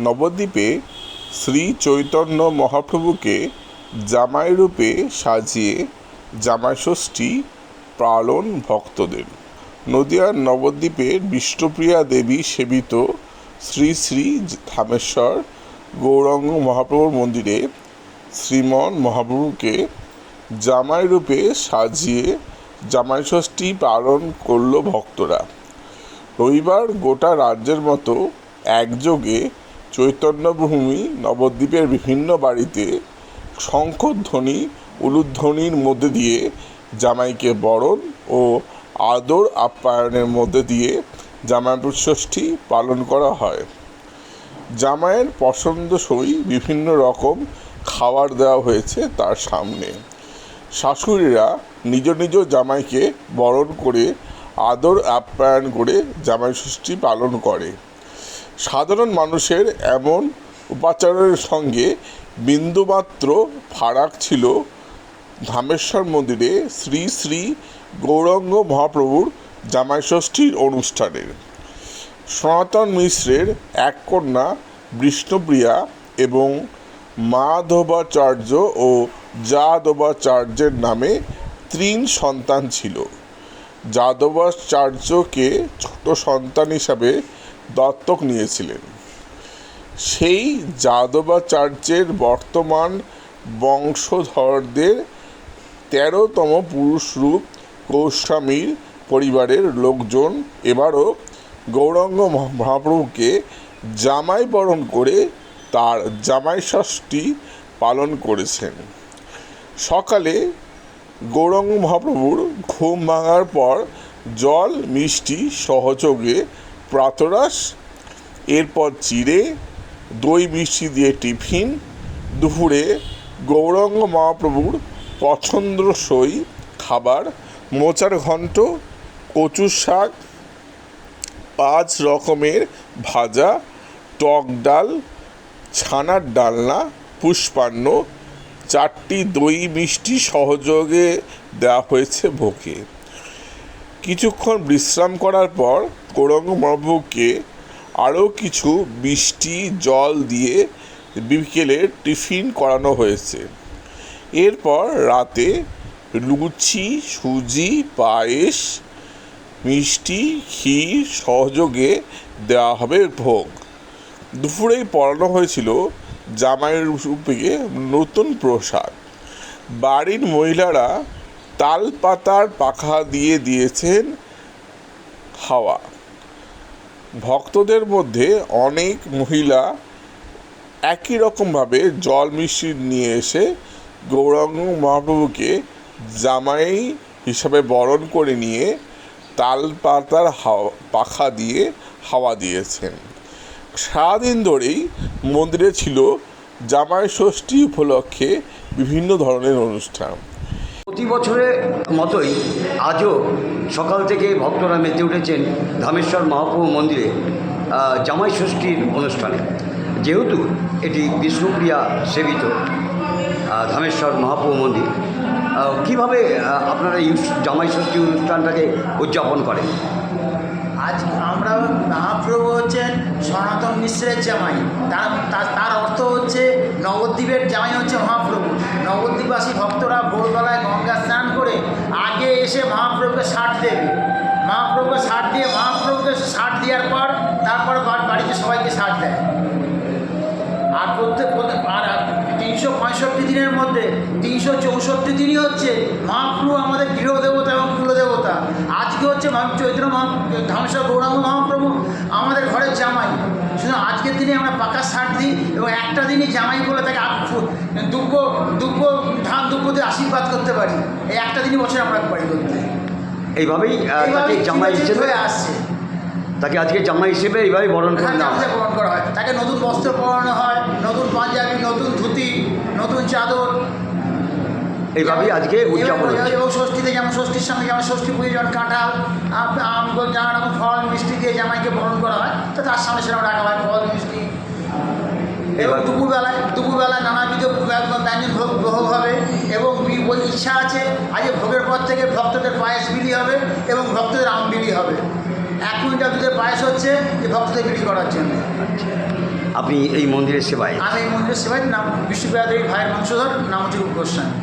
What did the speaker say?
নবদ্বীপে শ্রী চৈতন্য মহাপ্রভুকে জামাই রূপে সাজিয়ে জামাইষষ্ঠী পালন ভক্তদের। নদিয়ার নবদ্বীপের বিষ্ণুপ্রিয়া দেবী সেবিত শ্রী শ্রী ধামেশ্বর গৌরাঙ্গ মহাপ্রভুর মন্দিরে শ্রীমন মহাপ্রভুকে জামাই রূপে সাজিয়ে জামাইষষ্ঠী পালন করল ভক্তরা। রবিবার গোটা রাজ্যের মতো একযোগে চৈতন্যভূমি নবদ্বীপের বিভিন্ন বাড়িতে শঙ্খধ্বনি, উলুধ্বনির মধ্যে দিয়ে জামাইকে বরণ ও আদর আপ্যায়নের মধ্যে দিয়ে জামাইষষ্ঠী পালন করা হয়। জামাইয়ের পছন্দসই বিভিন্ন রকম খাবার দেওয়া হয়েছে তার সামনে। শাশুড়িরা নিজ নিজ জামাইকে বরণ করে আদর আপ্যায়ন করে জামাইষষ্ঠী পালন করে। সাধারণ মানুষের এমন উপাচারের সঙ্গে বিন্দুমাত্র ফারাক ছিল ধামেশ্বর মন্দিরে শ্রী শ্রী গৌরাঙ্গ মহাপ্রভুর জামাইষষ্ঠীর অনুষ্ঠানের। সনাতন মিশ্রের এক কন্যা বিষ্ণুপ্রিয়া এবং মাধবাচার্য ও যাদবাচার্যের নামে তিন সন্তান ছিল। যাদবাচার্যকে ছোট সন্তান হিসাবে দত্তক নিয়েছিলেন। সেই যাদবাচার্যের বর্তমান বংশধরদের তেরোতম পুরুষরূপ গোস্বামীর পরিবারের লোকজন। এবারও গৌরাঙ্গ মহাপ্রভুকে জামাই বরণ করে তার জামাই ষষ্ঠী পালন করেছেন। সকালে গৌরাঙ্গ মহাপ্রভুর ঘুম ভাঙার পর জল, মিষ্টি, সহযোগে প্রাতরাস এরপর চিড়ে, দই, মিষ্টি দিয়ে টিফিন, দুপুরে গৌরাঙ্গ মহাপ্রভুর পছন্দসই খাবার, মোচার ঘন্ট কচুর শাক, পাঁচ রকমের ভাজা, টক ডাল, ছানার ডালনা, পুষ্পান্ন চারটি দই মিষ্টি সহযোগে দেওয়া হয়েছে ভোগে। কিছুক্ষণ বিশ্রাম করার পর মহাপ্রভুকে আরও কিছু মিষ্টি জল দিয়ে বিকেলে টিফিন করানো হয়েছে। এরপর রাতে লুচি, সুজি, পায়েস, মিষ্টি, ক্ষীর সহযোগে দেওয়া হবে ভোগ। দুপুরেই পড়ানো হয়েছিল জামাইয়ের রূপে নতুন প্রসাদ। বাড়ির মহিলারা তাল পাতার পাখা দিয়ে দিয়েছেন হাওয়া। ভক্তদের মধ্যে অনেক মহিলা একই রকমভাবে জল মিষ্টি নিয়ে এসে গৌরাঙ্গ মহাপ্রভুকে জামাই হিসাবে বরণ করে নিয়ে তাল পাতার হাওয়া, পাখা দিয়ে হাওয়া দিয়েছেন। সারাদিন ধরেই মন্দিরে ছিল জামাই ষষ্ঠী উপলক্ষে বিভিন্ন ধরনের অনুষ্ঠান। প্রতি বছরের মতোই আজও সকাল থেকে ভক্তরা মেতে উঠেছেন ধামেশ্বর মহাপ্রভু মন্দিরে জামাই ষষ্ঠীর অনুষ্ঠানে। যেহেতু এটি বিষ্ণুপ্রিয়া সেবিত ধামেশ্বর মহাপ্রভু মন্দির কীভাবে আপনারা এই জামাই ষষ্ঠী অনুষ্ঠানটাকে উদযাপন করেন? আজ আমরা মহাপ্রভু হচ্ছেন সনাতন মিশ্রের জামাই। তার, তার- অর্থ হচ্ছে নবদ্বীপের জামাই হচ্ছে মহাপ্রভু। নবদ্বীপবাসী ভক্তরা ভোরবেলায় গঙ্গা স্নান করে আগে এসে মহাপ্রভুকে ষাট দেবে। মহাপ্রভুকে ষাট দিয়ে, মহাপ্রভুকে ষাট দেওয়ার পর তারপর বাড়িতে সবাইকে ষাট দেয়। আর প্রত্যেক পঁয়ষট্টি দিনের মধ্যে তিনশো চৌষট্টি দিনই হচ্ছে মহাপ্রভু আমাদের গৃহ দেবতা এবং কুলদেবতা। আজকে হচ্ছে চৈত্র মহা ধামসা গৌরাঙ্গ মহাপ্রভু আমাদের ঘরের জামাই। শুধু আজকের দিনে আমরা পাকা শার্ট দিই এবং একটা দিনই জামাই বলে তাকে দুব্য দুব্য ধান দুব্য দিয়ে আশীর্বাদ করতে পারি। এই একটা দিনই বছর আমরা পারি করতে। এইভাবেই জামাই হিসেবে হয়ে আসছে। তাকে আজকে জামাই হিসেবে এইভাবেই বরণ করে হ্যাঁ, নেওয়া হয় বরণ করা হয়। তাকে নতুন বস্ত্র পরানো হয় নতুন পাঞ্জাবি নতুন ধুতি নতুন চাদর। এইভাবেই আজকে উদযাপন এবং- এবং ষষ্ঠীতে যেমন ষষ্ঠীর সঙ্গে যেমন ষষ্ঠী পুজো যেমন কাঁঠাল আম নানা রকম ফল মিষ্টি দিয়ে জামাইকে বরণ করা হয় তো তার সামনে সেরকম রাখা হয় ফল মিষ্টি। এবং দুপুরবেলায় দুপুরবেলায় নানাবিধ ব্যঞ্জন ভোগ ভোগ হবে এবং ইচ্ছা আছে আজকে ভোগের পর থেকে ভক্তদের পায়েস বিলি হবে এবং ভক্তদের আম বিলি হবে। এক কুইন্টাল দুধের পায়েস হচ্ছে যে ভক্তদের বিক্রি করার জন্য। আপনি এই মন্দিরের সেবায়? আমি এই মন্দিরের সেবায় নাম বিষ্ণুপ্রিয়া দেবী ভাইয়ের বংশধর নাম হচ্ছে গোস্বামী